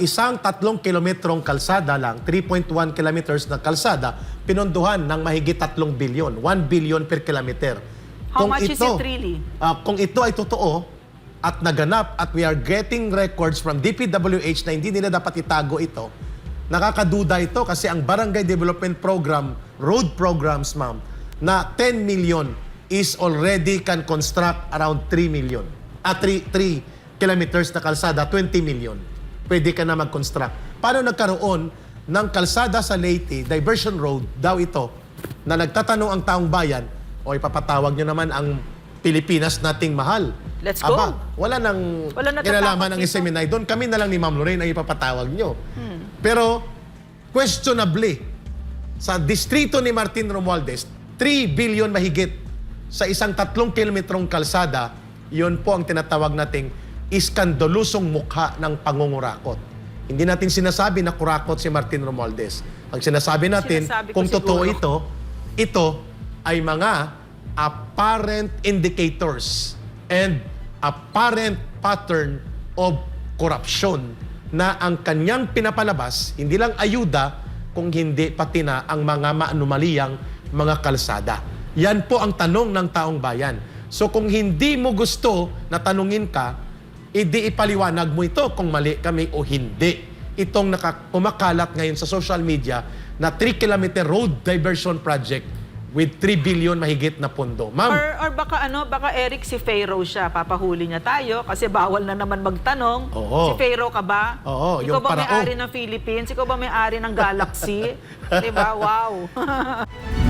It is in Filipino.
Isang tatlong kilometrong kalsada lang, 3.1 kilometers na kalsada, pinondohan ng mahigit tatlong bilyon, 1 billion per kilometer. How much is it really? Ah, kung ito ay totoo at naganap at we are getting records from DPWH na hindi nila dapat itago ito, nakakaduda ito kasi ang Barangay Development Program, road programs, ma'am, na 10 million is already can construct around 3 million. At 3, 3 kilometers na kalsada, 20 million. Pwede ka na mag-construct. Paano nagkaroon ng kalsada sa Leyte, diversion road daw ito, na nagtatanong ang taong bayan, o ipapatawag nyo naman ang Pilipinas nating mahal. Let's go. Aba, wala nang Wala kinalaman ng dito. Seminay. Doon kami na lang ni Ma'am Lorraine ang ipapatawag nyo. Hmm. Pero, questionably, sa distrito ni Martin Romualdez, 3 billion mahigit sa isang tatlong kilometrong kalsada, yun po ang tinatawag nating iskandalusong mukha ng pangungurakot. Hindi natin sinasabi na kurakot si Martin Romualdez. Ang sinasabi natin, Sinasabi kung totoo siguro. ito, ito ay mga apparent indicators and apparent pattern of corruption na ang kanyang pinapalabas, hindi lang ayuda, kung hindi pati na ang mga maanumaliyang mga kalsada. Yan po ang tanong ng taong bayan. So kung hindi mo gusto na tanungin ka, hindi ipaliwanag mo ito kung mali kami o hindi. Itong kumakalat ngayon sa social media na 3-kilometer road diversion project with 3 billion mahigit na pondo. Ma'am, Or, or baka ano, baka Eric si Pharaoh siya, papahuli niya tayo kasi bawal na naman magtanong. Oo. Si Pharaoh ka ba? Oo, Ikaw yung ba may-ari ng Philippines? Ikaw ba may-ari ng Galaxy? 'Di ba? Wow.